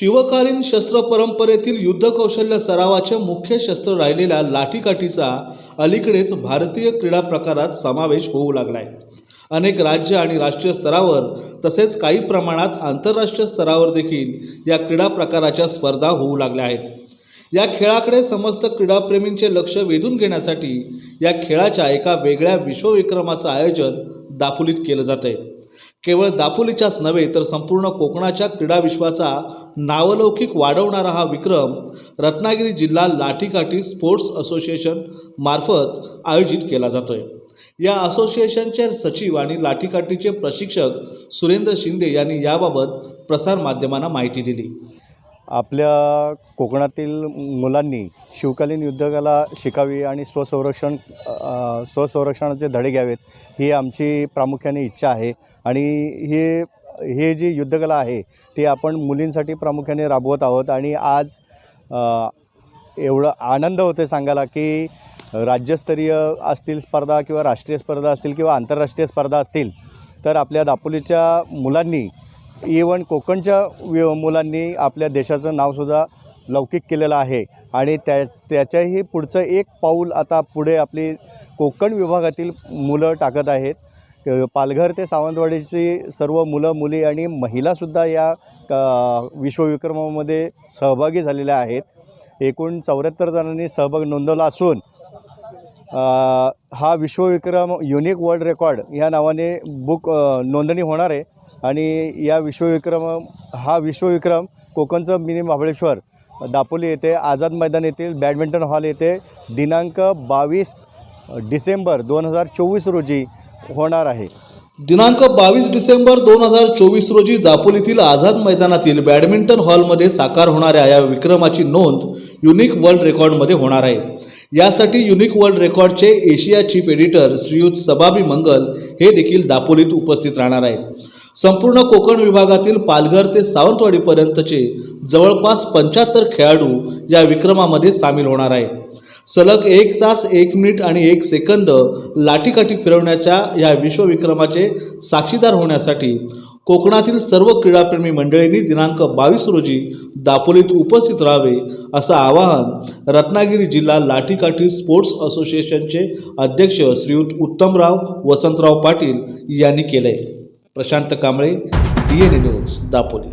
शिवकालीन शस्त्र परंपरेतील युद्धकौशल्य सरावाचे मुख्य शस्त्र राहिलेल्या लाठीकाठीचा अलीकडेच भारतीय क्रीडा प्रकारात समावेश होऊ लागलाय. अनेक राज्य आणि राष्ट्रीय स्तरावर तसेच काही प्रमाणात आंतरराष्ट्रीय स्तरावर देखील या क्रीडा प्रकाराच्या स्पर्धा होऊ लागल्या आहेत. या खेळाकडे समस्त क्रीडाप्रेमींचे लक्ष वेधून घेण्यासाठी या खेळाच्या एका वेगळ्या विश्वविक्रमाचं आयोजन दापोलीत केलं जात आहे केवळ दापोलीच्याच नव्हे तर संपूर्ण कोकणाच्या क्रीडाविश्वाचा नावलौकिक वाढवणारा हा विक्रम रत्नागिरी जिल्हा लाठीकाठी स्पोर्ट्स असोसिएशन मार्फत आयोजित केला जातो आहे या असोसिएशनचे सचिव आणि लाठीकाठीचे प्रशिक्षक सुरेंद्र शिंदे यांनी याबाबत प्रसारमाध्यमांना माहिती दिली. आपल्या कोकणातील मुलांनी शिवकालीन युद्धकला शिकावी आणि स्वसंरक्षण स्वसंरक्षणाचे धडे घ्यावेत ही आमची प्रामुख्याने इच्छा आहे. आणि हे हे जी युद्धकला आहे ती आपण मुलींसाठी प्रामुख्याने राबवत आहोत. आणि आज एवढं आनंद होते सांगायला की राज्यस्तरीय असतील स्पर्धा किंवा राष्ट्रीय स्पर्धा असतील किंवा आंतरराष्ट्रीय स्पर्धा असतील तर आपल्या दापोलीच्या मुलांनी इवन कोकणच्या वि- मुलांनी आपल्या देशाचं नावसुद्धा लौकिक केलेलं आहे. आणि त्या त्याच्याही पुढचं एक पाऊल आता पुढे आपली कोकण विभागातील मुलं टाकत आहेत. पालघर ते सावंतवाडीची सर्व मुलं मुली आणि महिलासुद्धा या विश्वविक्रमामध्ये सहभागी झालेल्या आहेत. एकूण चौऱ्याहत्तर जणांनी सहभाग नोंदवला असून हा विश्वविक्रम युनिक वर्ल्ड रेकॉर्ड या नावाने बुक नोंदणी होणार आहे. आणि या विश्वविक्रम हा विश्वविक्रम कोकणचं मिनी महाबळेश्वर दापोली येथे आझाद मैदान येथील बॅडमिंटन हॉल येथे दिनांक बावीस डिसेंबर दोन हजार चोवीस रोजी होणार आहे. दिनांक बावीस डिसेंबर दोन हजार चोवीस रोजी दापोलीतील आझाद मैदानातील बॅडमिंटन हॉलमध्ये साकार होणाऱ्या या विक्रमाची नोंद युनिक वर्ल्ड रेकॉर्डमध्ये होणार आहे. यासाठी युनिक वर्ल्ड रेकॉर्डचे एशिया चीफ एडिटर श्रीयुत सबाबी मंगल हे देखील दापोलीत उपस्थित राहणार आहेत. संपूर्ण कोकण विभागातील पालघर ते सावंतवाडीपर्यंतचे जवळपास पंच्याहत्तर खेळाडू या विक्रमामध्ये सामील होणार आहे सलग एक तास एक मिनिट आणि एक सेकंद लाठीकाठी फिरवण्याच्या या विश्वविक्रमाचे साक्षीदार होण्यासाठी कोकणातील सर्व क्रीडाप्रेमी मंडळींनी दिनांक बावीस रोजी दापोलीत उपस्थित राहावे असं आवाहन रत्नागिरी जिल्हा लाठीकाठी स्पोर्ट्स असोसिएशनचे अध्यक्ष श्रीयुत उत्तमराव वसंतराव पाटील यांनी केले Prashant Kamble D N news Dapoli.